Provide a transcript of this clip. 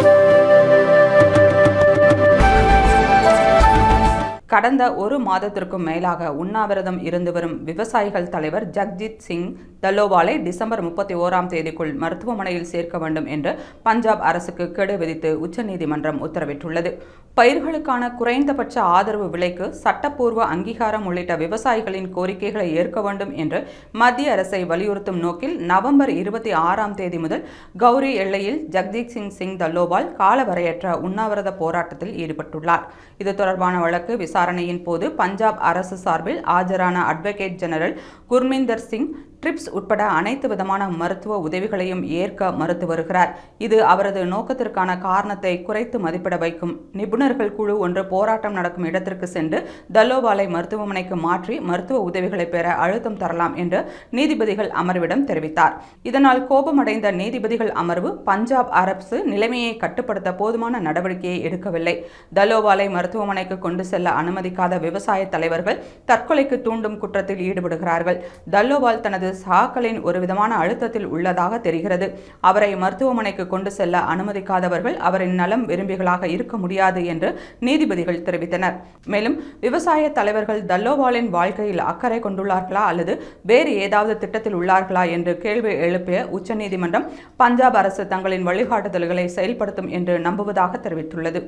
Thank you. கடந்த ஒரு மாதத்திற்கும் மேலாக உண்ணாவிரதம் இருந்து வரும் விவசாயிகள் தலைவர் ஜக்ஜித் சிங் தல்லோவாலை டிசம்பர் முப்பத்தி ஓராம் தேதிக்குள் மருத்துவமனையில் சேர்க்க வேண்டும் என்று பஞ்சாப் அரசுக்கு கெடு விதித்து உச்சநீதிமன்றம் உத்தரவிட்டுள்ளது. பயிர்களுக்கான குறைந்தபட்ச ஆதரவு விலைக்கு சட்டப்பூர்வ அங்கீகாரம் உள்ளிட்ட விவசாயிகளின் கோரிக்கைகளை ஏற்க வேண்டும் என்று மத்திய அரசை வலியுறுத்தும் நோக்கில் நவம்பர் இருபத்தி ஆறாம் தேதி முதல் கௌரி எல்லையில் ஜக்ஜீத் சிங் சிங் தல்லோவால் காலவரையற்ற உண்ணாவிரத போராட்டத்தில் ஈடுபட்டுள்ளார். இது தொடர்பான வழக்கு விசாரணையின் போது பஞ்சாப் அரசு சார்பில் ஆஜரான அட்வொகேட் ஜெனரல் குர்மிந்தர் சிங் ட்ரிப்ஸ் உட்பட அனைத்து விதமான மருத்துவ உதவிகளையும் ஏற்க மறுத்து வருகிறார். இது அவரது நோக்கத்திற்கான காரணத்தை குறைத்து மதிப்பிட வைக்கும். நிபுணர்கள் குழு ஒன்று போராட்டம் நடக்கும் இடத்திற்கு சென்று தல்லோவாலை மருத்துவமனைக்கு மாற்றி மருத்துவ உதவிகளை பெற அழுத்தம் தரலாம் என்று நீதிபதிகள் அமர்விடம் தெரிவித்தார். இதனால் கோபமடைந்த நீதிபதிகள் அமர்வு பஞ்சாப் அரசு நிலைமையை கட்டுப்படுத்த போதுமான நடவடிக்கையை எடுக்கவில்லை. தலோவாலை மருத்துவமனைக்கு கொண்டு செல்ல அனுமதிக்காத விவசாய தலைவர்கள் தற்கொலைக்கு தூண்டும் குற்றத்தில் ஈடுபடுகிறார்கள். தல்லோவால் தனது சாக்களின் ஒரு விதமான அழுத்தத்தில் உள்ளதாக தெரிகிறது. அவரை மருத்துவமனைக்கு கொண்டு செல்ல அனுமதிக்காதவர்கள் அவரின் நலம் விரும்பிகளாக இருக்க முடியாது என்று நீதிபதிகள் தெரிவித்தனர். மேலும் விவசாய தலைவர்கள் தல்லோவாலின் வாழ்க்கையில் அக்கறை கொண்டுள்ளார்களா அல்லது வேறு ஏதாவது திட்டத்தில் உள்ளார்களா என்று கேள்வி எழுப்பிய உச்சநீதிமன்றம் பஞ்சாப் அரசு தங்களின் வழிகாட்டுதல்களை செயல்படுத்தும் என்று நம்புவதாக தெரிவித்துள்ளது.